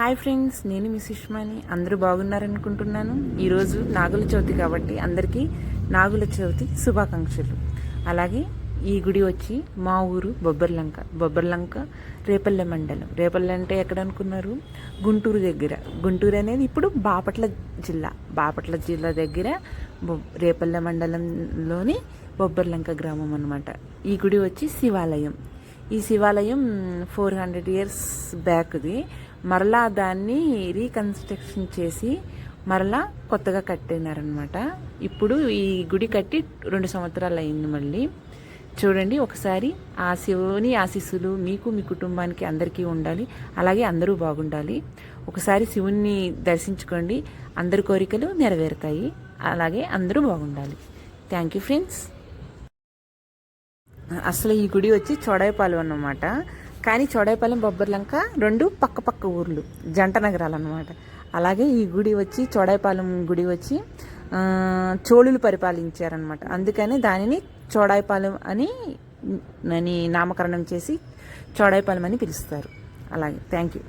Hi friends నేను మీ సుష్మాని. అందరూ బాగున్నారనుకుంటున్నాను. ఈరోజు నాగుల చవితి కాబట్టి అందరికీ నాగుల చవితి శుభాకాంక్షలు. అలాగే ఈ గుడి వచ్చి మా ఊరు బొబ్బర్లంక. బొబ్బర్లంక రేపల్లె మండలం. రేపల్లె అంటే ఎక్కడ అనుకున్నారు గుంటూరు దగ్గర. గుంటూరు అనేది ఇప్పుడు బాపట్ల జిల్లా. బాపట్ల జిల్లా దగ్గర బొ- రేపల్లె మండలంలోని బొబ్బర్లంక గ్రామం అనమాట ఈ గుడి వచ్చి శివాలయం. ఈ శివాలయం ఫోర్ హండ్రెడ్ ఇయర్స్ బ్యాక్ది. మరలా దాన్ని రీకన్స్ట్రక్షన్ చేసి మరలా కొత్తగా కట్టినారనమాట ఇప్పుడు ఈ గుడి కట్టి రెండు సంవత్సరాలు అయింది మళ్ళీ. చూడండి ఒకసారి ఆ శివుని ఆశీస్సులు మీకు మీ కుటుంబానికి అందరికీ ఉండాలి. అలాగే అందరూ బాగుండాలి. ఒకసారి శివుణ్ణి దర్శించుకోండి. అందరి కోరికలు నెరవేరుతాయి. అలాగే అందరూ బాగుండాలి. థ్యాంక్ యూ ఫ్రెండ్స్ అసలు ఈ గుడి వచ్చి చోడాయిపాలెం అన్నమాట. కానీ చోడాయిపాలెం బొబ్బర్లంక రెండు పక్క పక్క ఊర్లు జంట నగరాలు అన్నమాట అలాగే ఈ గుడి వచ్చి చోడాయిపాలెం గుడి వచ్చి చోళులు పరిపాలించారనమాట అందుకని దానిని చోడాయిపాలెం అని అని నామకరణం చేసి చోడాయిపాలెం అని పిలుస్తారు. అలాగే థ్యాంక్ యూ